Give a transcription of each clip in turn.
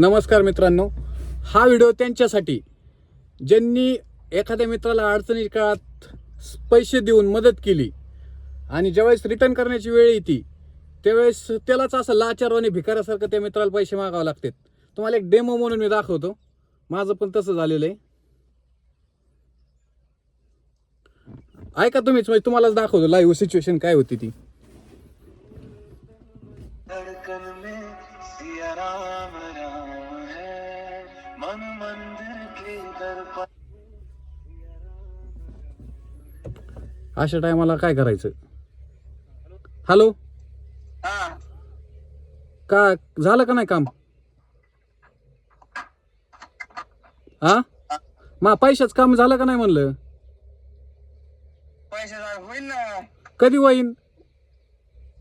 नमस्कार मित्रांनो. हा व्हिडिओ त्यांच्यासाठी. ज्यांनी एखाद्या मित्राला अडचणी काळात पैसे देऊन मदत केली आणि ज्यावेळेस रिटर्न करण्याची वेळ येते त्यावेळेस त्यालाच असं लाचार आणि भिकाऱ्यासारखं त्या मित्राला पैसे मागावे लागतात. तुम्हाला एक डेमो म्हणून मी दाखवतो. माझं पण तसं झालेलं आहे. ऐका तुम्हीच म्हणजे तुम्हालाच दाखवतो लाईव्ह सिच्युएशन काय होती ती. धड़कन में सिया राम राम है। मन मंदिर के दर पर अशा टायमाला काय करायचं? हॅलो? हा. का झालं का नाही काम? हा मा पैशाच काम झालं का नाही म्हणलं? पैसे होईल ना. कधी होईन?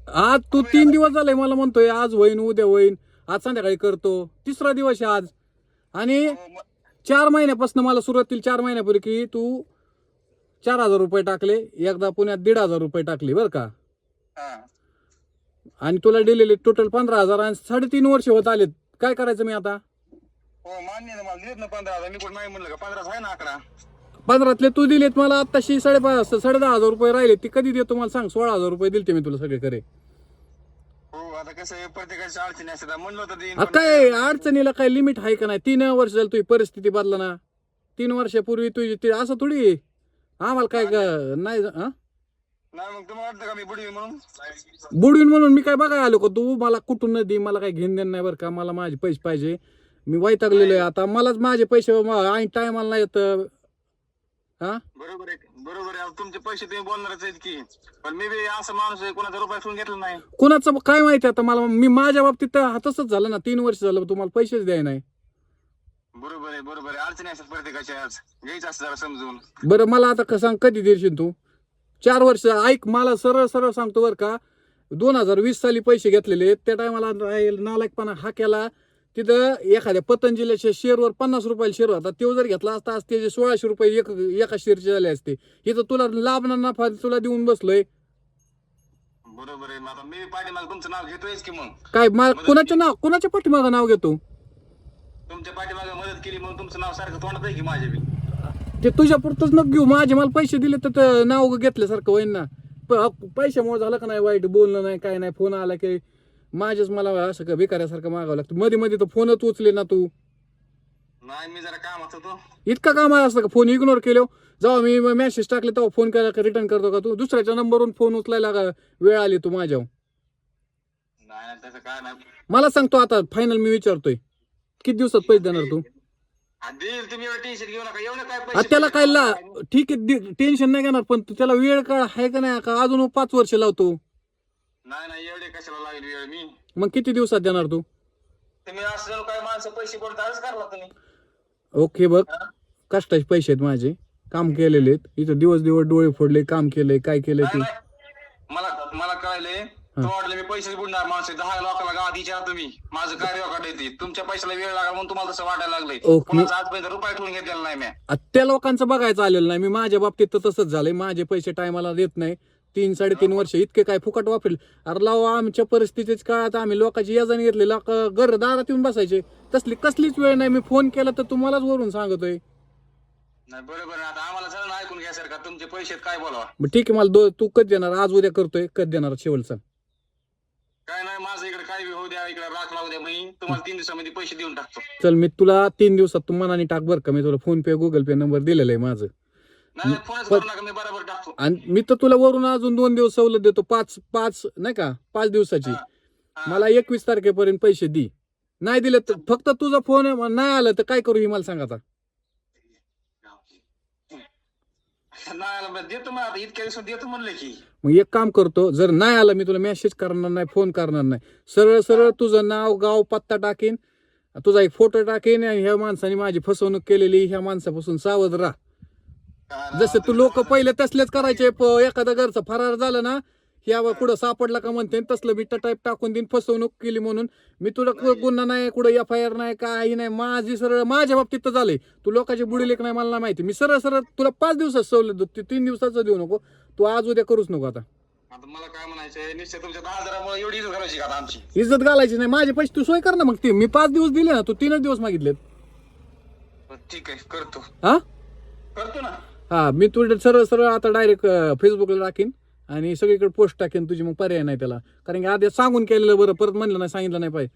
आज तू तीन दिवस झाले मला म्हणतोय आज होईन उद्या होईन आज संध्याकाळी करतो तिसरा दिवस आहे आज. आणि चार महिन्यापासून मला सुरुवातील चार महिन्यापूर्वी तू चार हजार रुपये टाकले एकदा पुण्यात दीड हजार रुपये टाकले बरं का? आणि तुला दिलेले टोटल पंधरा हजार आणि साडेतीन वर्ष होत आलेत. काय करायचं मी आता? हो मान्य आहे ना मला दिलेत ना पंधरा हजार. मी कुठं नाही म्हणलं का? पंधराच आहे ना आकडा. पंधरातले तू दिलेत मला आत्ताशी साडेपाच साडे दहा हजार रुपये राहिले. ती कधी देतो मला सांग? सोळा हजार रुपये दिलते मी तुला सगळे करे हो आता कसं आहे, प्रत्येकाची अडचणी असतात. म्हणलं होतं देईन आ, पण- काय अडचणीला काय लिमिट आहे का नाही? तीन वर्ष झालं तुझी परिस्थिती बदला ना तीन वर्षापूर्वी तुझी ती असं थोडी आहे. आम्हाला काय ग- नाही हा? नाही मग तुम्हाला वाटतं का मी बुडवी म्हणून? बुडवीन म्हणून मी काय बघाय आलो का तू? मला कुठून न दे मला काय घेऊन देणं नाही बरं का. मला माझे पैसे पाहिजे. मी वैतागलेलो आहे. आता मलाच माझे पैसे ऐन टायमाला नाही येत. हा? बरोबर आहे बरोबर आहे. तुमचे पैसे तुम्ही बोलणारच आहेत की. पण मी बी असं माणूस आहे कोणाचा रुपये ठेवून घेतला नाही. कोणाचं काय माहिती आता मला मी माझ्या बाबतीत तर हा तसंच झालं ना तीन वर्ष झालं तुम्हाला पैसेच द्याय नाही. बरोबर आहे बरोबर आहे. अडचणी असतात प्रत्येकाच्या आज. घ्यायचं असतं जरा समजून. बरं मला आता का सांग कधी देशील तू? चार वर्ष ऐक मला सरळ सरळ सांगतो बरं का. दोन हजार वीस साली पैसे घेतलेले त्या टायमाला नालायकपणा हा केला. तिथं एखाद्या पतंजलीच्या शेअरवर पन्नास रुपयाला शेअर होता. तो जर घेतला असता आज त्याचे सोळाशे रुपये एक एका शेअरचे झाले असते. इथं तुला लाभणार नफा तुला देऊन बसलोय. बरोबर आहे. मग आता मी पाठीमाग तुमचं नाव घेतोयच की मग? काय कोणाच्या नाव कोणाच्या पाठीमागं नाव घेतो? तुमच्या पाठीमागे मदत केली म्हणून तुमचं नाव सारखं तोंडात आहे की माझ्या बी? ते तुझ्या पुरतच नको घेऊ. माझे मला पैसे दिले तर ते नाव घेतल्यासारखं होईन ना. प- पैशामुळे झालं का नाही वाईट? बोलणं नाही काय नाही फोन आला की माझेच मला असं का भिकाऱ्यासारखं मागावं लागतं. मध्ये मध्ये तर फोनच उचले ना तू. नाही मी जरा कामात होतो. इतका काम असतं का फोन इग्नोर केलो जेव्हा मी मेसेज टाकले तेव्हा फोन केला का रिटर्न करतो का तू? दुसऱ्याच्या नंबरवरून फोन उचलायला का वेळ आली तू माझ्यावर? नाही नाही तसं काय नाही. मला सांगतो आता फायनल मी विचारतोय. किती दिवसात पैसे देणार तू? देईल तुम्ही एवढं टेन्शन घेऊ नका. एवढं काय आ, पैसे त्याला काय ला ठीक आहे टेन्शन नाही घेणार पण त्याला वेळ काळ आहे का नाही? का अजून पाच वर्ष लावतो. नाही नाही एवढे कशाला लागेल वेळ मी? मग किती दिवसात देणार तू? तुम्ही असं जणू काय माणसं पैसे बोलता आजच करला तुम्ही. ओके बघ. कष्टाचे पैसे आहेत माझे. काम केलेले आहेत. इथं दिवस दिवस डोळे फोडले काम केलंय काय केलंय नाही ते. नाही. मला मला तो वाटलं मी पैसे बुडणार माणसं. दहा लोकांना गावात विचारा तुम्ही. माझं कार्य वाकडे येते तुमच्या पैशाला वेळ लागला म्हणून तुम्हाला तसं वाटायला लागलंय ओके. कोणाचा आजपर्यंत रुपये ठेवून घेतलेला नाही मी. आ, त्या लोकांचं बघायचं आलेलं नाही. मी माझ्या बाबतीत तर तसंच झालंय. माझे पैसे टायमाला देत नाही. तीन साडेतीन वर्ष इतके काय फुकट वापरेल? अरे लाव आमच्या परिस्थितीच काळात आम्ही लोकांची याजाने घेतले लोक घर दारात येऊन बसायचे. तसली कसलीच वेळ नाही. मी फोन केला तर तुम्हालाच वरून सांगतोय. नाही बरोबर. आता आम्हाला सगळं ऐकून घ्यायसारखं तुमचे पैसे काय बोलावा? मग ठीक आहे मला दो तू कधी देणार? आज उद्या करतोय. कधी देणार? शेवटचा काय नाही माझं इकडे काय बी होऊ द्या इकडे राख लावू द्या मी तुम्हाला तीन दिवसामध्ये पैसे देऊन टाकतो. चल मी तुला तीन दिवसात तू मनाने टाक बरं का. मी तुला PhonePe Google Pay number दिलेला आहे माझं. नाही नाही, फोनच करू नका मी बरोबर टाकतो. आणि मी तर तुला वरून अजून दोन दिवस सवलत देतो पाच पाच नाही का पाच दिवसाची. हा. मला एकवीस तारखेपर्यंत पैसे दे. नाही दिले तर फक्त तुझा फोन नाही आलं तर काय करू ही मला सांग आता. नाही आलं बरं, देतो मग आता इतक्या दिवसात देतो म्हणलं की. मग एक काम करतो जर नाही आलं मी तुला मेसेज करणार नाही फोन करणार नाही. सरळ सरळ तुझं नाव गाव पत्ता टाकीन तुझा एक फोटो टाकीन आणि ह्या माणसाने माझी फसवणूक केलेली ह्या माणसापासून सावध राहा. जसं तू लोक पहिले तसलेच करायचे प- एखादा घरचा फरार झालं ना ह्या कुठं सापडला का म्हणते तसलं मी टाईप टाकून देईन फसवणूक केली म्हणून. मी तुला कु- गुन्हा नाही कुठं एफ आय आर नाही काही नाही माझी सरळ माझ्या बाबतीत तर झालंय. तू लोकांची बुडी लेख नाही मला नाही माहिती. मी सरळ सरळ तुला पाच दिवसात सवलत देतो तीन दिवसाचं देऊ नको. तू आज उद्या करूच नको आता. आता मला काय म्हणायचंय निश्चित तुमच्या दहा हजारामुळे एवढी इज्जत घालायची का आता आमची? इज्जत घालायची नाही. माझे पैसे तू सोय कर ना मग ते. मी पाच दिवस दिले ना तू तीनच दिवस मागितलेत. बरं, ठीक आहे करतो. हा करतो ना. हा मी तुझे सरळ सरळ आता डायरेक्ट फेसबुकला टाकीन आणि सगळीकडे पोस्ट टाकेन तुझी मग पर्याय नाही त्याला. कारण की आधी सांगून केलेलं बरं परत म्हणलं नाही सांगितलं नाही पाहिजे.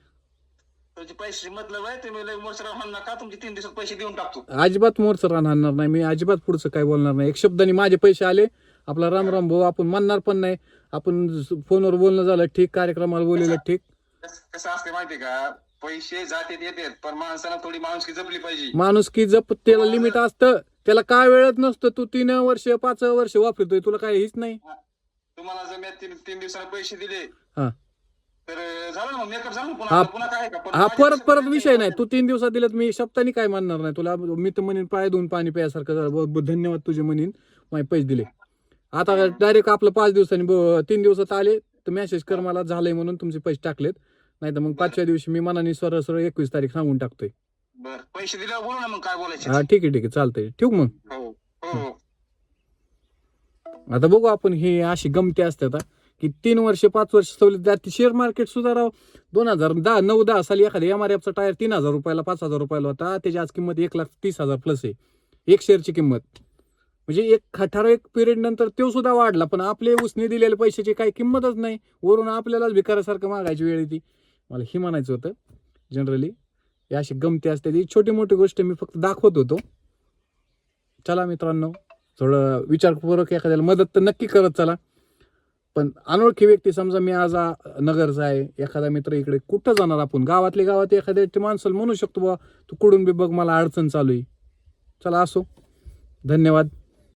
तुमचे पैसे मतलब आहे तुम्ही लय मोर्चा राहणार नका तुमचे तीन दिवसात पैसे देऊन टाकतो. अजिबात मोरचं राहणार नाही मी अजिबात पुढचं काय बोलणार नाही. एक शब्दाने माझे पैसे आले आपला राम राम भाऊ आपण म्हणणार पण नाही. आपण फोनवर बोलणं झालं ठीक कार्यक्रमाला बोललेलं ठीक. कस- असते माहितीये का? पैसे जाते येतात पण माणसाला थोडी माणुसकी जपली पाहिजे. माणूस की जप त्याला लिमिट असतं. त्याला काय वेळत नसतं तू तीन वर्ष पाच वर्ष वापरतोय तुला काय हेच नाही? तुम्हाला जर मी तीन तीन दिवसाला पैसे दिले हा. तर झालं ना मग मेकअप झालं ना हा. पुन्हा पुन्हा काय का? हा परत परत विषय नाही तू तीन दिवसात दिलं मी शब्दानी काय म्हणणार नाही तुला? मी तर म्हणेन पाय दोन पाणी प्यासारखं झालं. ब- ब- धन्यवाद तुझे म्हणेन माझे पैसे दिले. आता डायरेक्ट आपलं पाच दिवसांनी ब- तीन दिवसात आले तर मेसेज कर मला झालंय म्हणून तुमचे पैसे टाकलेत. नाही तर मग पाचव्या दिवशी मी मनाने सरळ सरळ एकवीस तारीख सांगून टाकतोय. बर. पैसे दिल्यावर बोलू ना मग काय बोलायचे हा ठीक आहे ठीक आहे. चालतंय. ठेवू मग? हो हो. हो. आता बघू आपण हे अशी गमती असतात हा, की तीन वर्ष पाच वर्ष सवलत द्या. शेअर मार्केट सुद्धा राव दोन हजार दहा नऊ दहा साली एखाद्या एम आर एफचा टायर तीन हजार रुपयाला पाच हजार रुपयाला होता. त्याची आज किंमत एक लाख तीस हजार प्लस आहे. एक शेअरची किंमत. म्हणजे एक ठराविक पिरियड नंतर तो सुद्धा वाढला पण आपले उसने दिलेल्या पैशाची काही किंमतच नाही. वरून आपल्यालाच भिकारासारखं मागायची वेळ येते मला हे म्हणायचं होतं जनरली या अशी गमती असते. ती छोटी मोठी गोष्ट मी फक्त दाखवत होतो. चला मित्रांनो थोडं विचारपूर्वक एखाद्याला मदत तर नक्की करत चला. पण अनोळखी व्यक्ती समजा मी आज नगरचा आहे एखादा मित्र इकडे कुठं जाणार आपण? गावातले गावात एखाद्या माणसाला म्हणू शकतो बा तू कुठून बी बघ मला अडचण चालू आहे. चला असो. धन्यवाद.